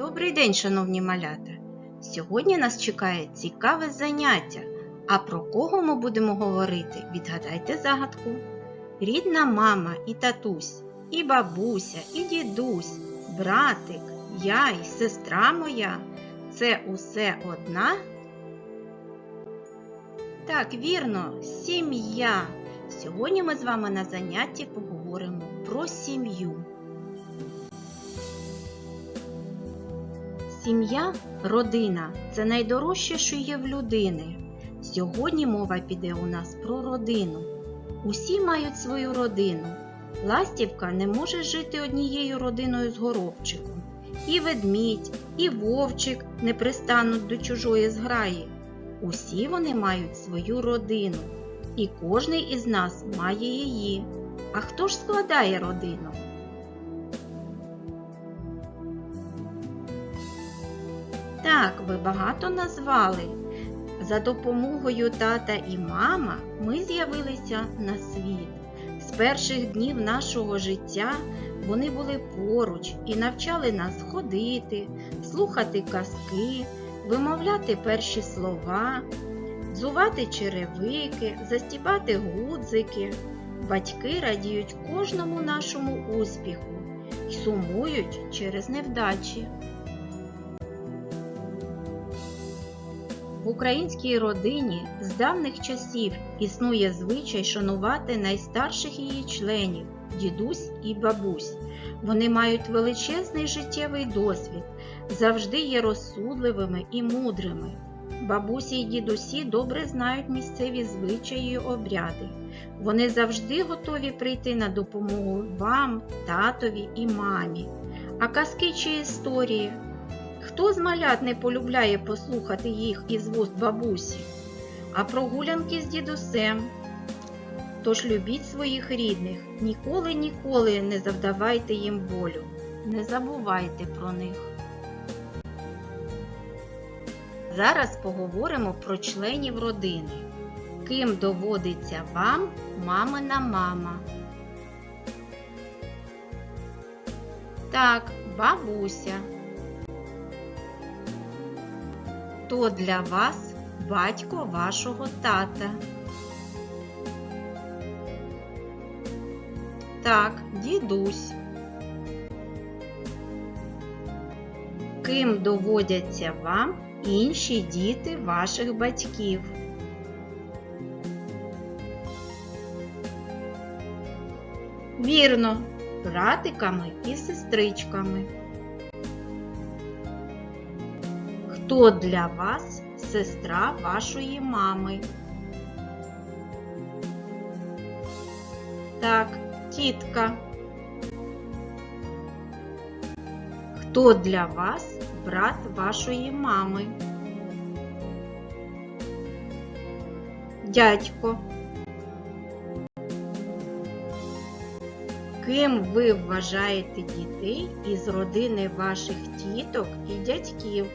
Добрий день, шановні малята! Сьогодні нас чекає цікаве заняття. А про кого ми будемо говорити? Відгадайте загадку. Рідна мама і татусь, і бабуся, і дідусь, братик, я і сестра моя. Це усе одна? Так, вірно, сім'я. Сьогодні ми з вами на занятті поговоримо про сім'ю. Сім'я, родина це найдорожче, що є в людини. Сьогодні мова піде у нас про родину. Усі мають свою родину. Ластівка не може жити однією родиною з горобчиком. І ведмідь, і вовчик не пристануть до чужої зграї. Усі вони мають свою родину, і кожний із нас має її. А хто ж складає родину? Так, ви багато назвали. За допомогою тата і мама ми з'явилися на світ. З перших днів нашого життя вони були поруч і навчали нас ходити, слухати казки, вимовляти перші слова, дзувати черевики, застібати гудзики. Батьки радіють кожному нашому успіху і сумують через невдачі. Українській родині з давніх часів існує звичай шанувати найстарших її членів дідусь і бабусь. Вони мають величезний життєвий досвід, завжди є розсудливими і мудрими. Бабусі й дідусі добре знають місцеві звичаї й обряди. Вони завжди готові прийти на допомогу вам, татові і мамі. А казки чи історії Хто з малят не полюбляє послухати їх із вуст бабусі, а прогулянки з дідусем? Тож любіть своїх рідних, ніколи ніколи не завдавайте їм болю, не забувайте про них. Зараз поговоримо про членів родини. Ким доводиться вам мамина мама? Так, бабуся. Хто для вас батько вашого тата? Так, дідусь. Ким доводяться вам інші діти ваших батьків? Вірно, братиками і сестричками. Хто для вас сестра вашої мами? Так, тітка. Хто для вас брат вашої мами? Дядько. Ким ви вважаєте дітей із родини ваших тіток і дядьків?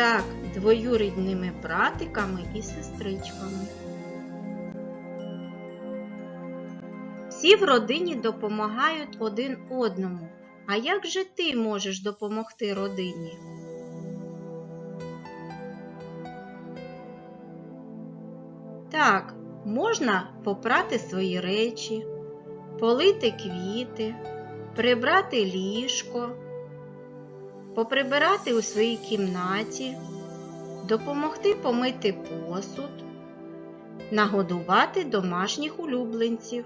Так, двоюрідними братиками і сестричками. Всі в родині допомагають один одному. А як же ти можеш допомогти родині? Так, можна попрати свої речі, полити квіти, прибрати ліжко поприбирати у своїй кімнаті, допомогти помити посуд, нагодувати домашніх улюбленців.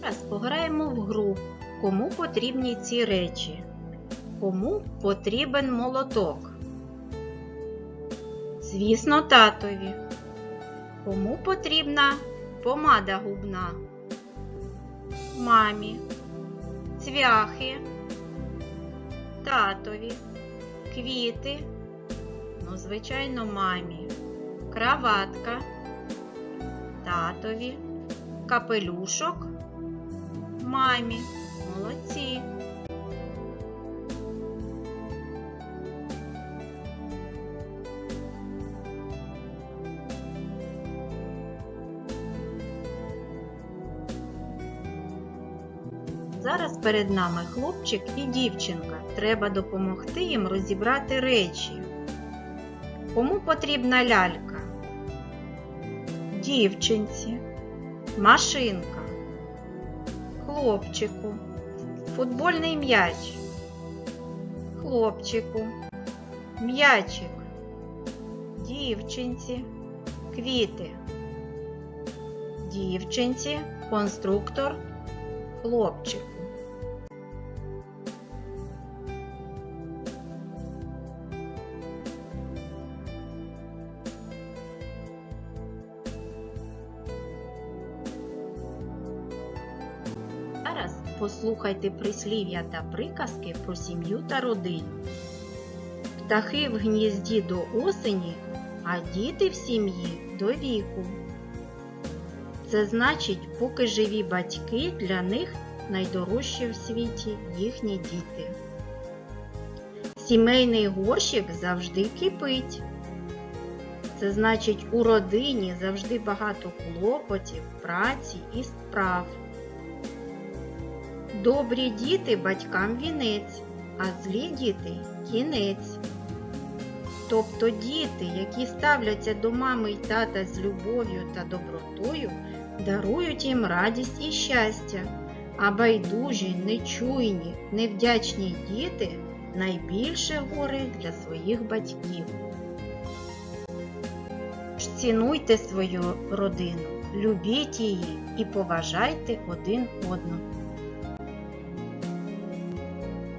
Зараз пограємо в гру, кому потрібні ці речі, кому потрібен молоток. Звісно, татові. Кому потрібна помада губна? Мамі, цвяхи, татові, квіти, ну, звичайно, мамі, краватка, татові, капелюшок, мамі, молодці. Зараз перед нами хлопчик і дівчинка. Треба допомогти їм розібрати речі. Кому потрібна лялька? Дівчинці, машинка, хлопчику, футбольний м'яч, хлопчику, м'ячик, дівчинці, квіти, дівчинці, конструктор, хлопчику. Послухайте прислів'я та приказки про сім'ю та родину. Птахи в гнізді до осені, а діти в сім'ї до віку. Це значить, поки живі батьки, для них найдорожчі в світі їхні діти. Сімейний горщик завжди кипить. Це значить, у родині завжди багато клопотів, праці і справ. Добрі діти батькам вінець, а злі діти кінець. Тобто діти, які ставляться до мами й тата з любов'ю та добротою, дарують їм радість і щастя, а байдужі, нечуйні, невдячні діти найбільше горе для своїх батьків. Цінуйте свою родину, любіть її і поважайте один одного.